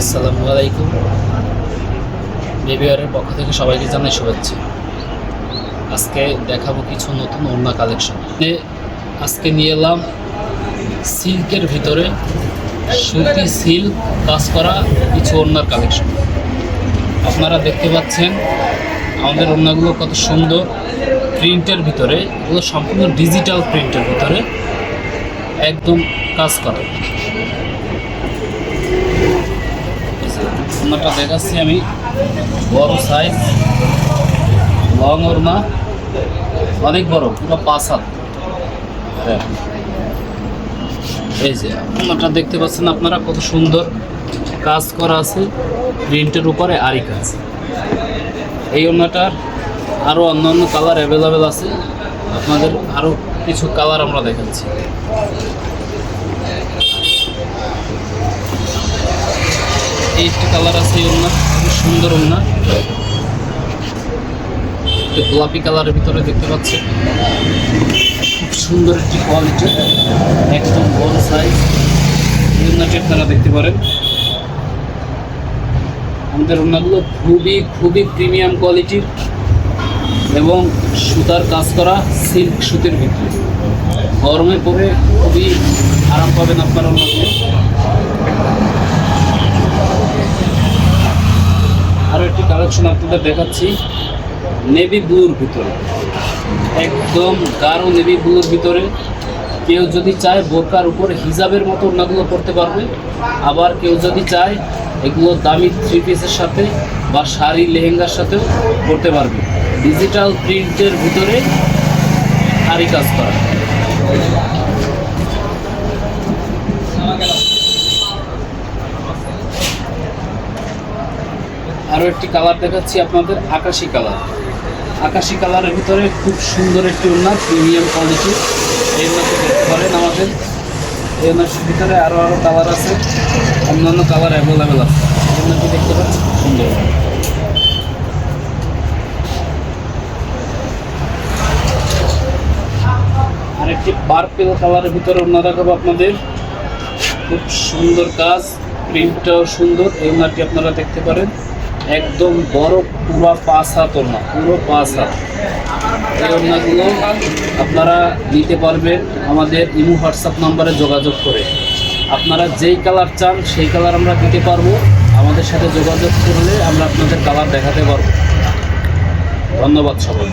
আসসালামু আলাইকুম। বেবিয়ারের পক্ষ থেকে সবাইকে জানাই শুভেচ্ছা। আজকে দেখাবো কিছু নতুন ওড়না কালেকশন আজকে নিয়ে এলাম সিল্কের ভিতরে সুতি সিল্ক কাজ করা কিছু ওড়নার কালেকশন আপনারা দেখতে পাচ্ছেন আমাদের ওড়নাগুলো কত সুন্দর। প্রিন্টের ভিতরে, এগুলো সম্পূর্ণ ডিজিটাল প্রিন্টের ভিতরে একদম কাজ করা। ওড়নাটা দেখাচ্ছি আমি। বড় সাইজ লং ওড়না অনেক বড়, পুরো পাঁচ হাত। হ্যাঁ। এই যে ওড়নাটা দেখতে পাচ্ছেন আপনারা কত সুন্দর কাজ করা আছে, প্রিন্টের উপরে আরি কাজ। এই ওড়নাটার আরও অন্য অন্য কালার অ্যাভেলেবেল আছে। আপনাদের আরও কিছু কালার আমরা দেখাচ্ছি। একটা কালার আছে এই ওড়না খুব সুন্দর ওড়না গোলাপি কালারের ভিতরে দেখতে পাচ্ছেন খুব সুন্দর একটি কোয়ালিটি একদম বড় সাইজ ওড়নাটি আপনারা দেখতে পারেন। আমাদের ওড়নাগুলো খুবই খুবই প্রিমিয়াম কোয়ালিটির এবং সুতার কাজ করা সিল্ক সুতির ভিতরে। গরমে পরে খুবই আরাম পাবেন আপনার ওড়নাগুলো কালেকশন আপনাদের দেখাচ্ছি। নেভি ব্লুর ভিতরে। একদম গাঢ় নেভি ব্লুর ভিতরে। কেউ যদি চায় বোরকার উপরে হিজাবের মতো ওড়নাগুলো পরতে পারবে। আবার কেউ যদি চায় এগুলো দামি থ্রি পিসের সাথে বা শাড়ি, লেহেঙ্গার সাথেও পরতে পারবে। ডিজিটাল প্রিন্টের ভিতরে আরি কাজ করা। একটি কালার দেখাচ্ছি আপনাদের, আকাশি কালার আকাশি কালারের ভিতরে খুব সুন্দর একটি ওড়না প্রিমিয়াম কোয়ালিটি এই ওড়নাটি দেখতে পারেন আমাদের এই ওড়নাটির ভিতরে আরও আরও কালার আছে, অন্যান্য কালার অ্যাভেলেবেল আছে। এই ওড়নাটি দেখতে পাচ্ছি খুব সুন্দর। আরেকটি পার্পেল কালারের ভিতরে ওড়না দেখাবো আপনাদের। খুব সুন্দর কাজ প্রিন্টটাও সুন্দর, এই ওড়নাটি আপনারা দেখতে পারেন। একদম বড় পুরো পাঁচ হাত ওড়না, পুরো পাঁচ হাত। এই ওড়নাগুলো আপনারা নিতে পারবেন আমাদের ইমো হোয়াটসঅ্যাপ নাম্বারে যোগাযোগ করে। আপনারা যেই কালার চান সেই কালার আমরা দিতে পারব। আমাদের সাথে যোগাযোগ করলে আমরা আপনাদের কালার দেখাতে পারব। ধন্যবাদ সবাই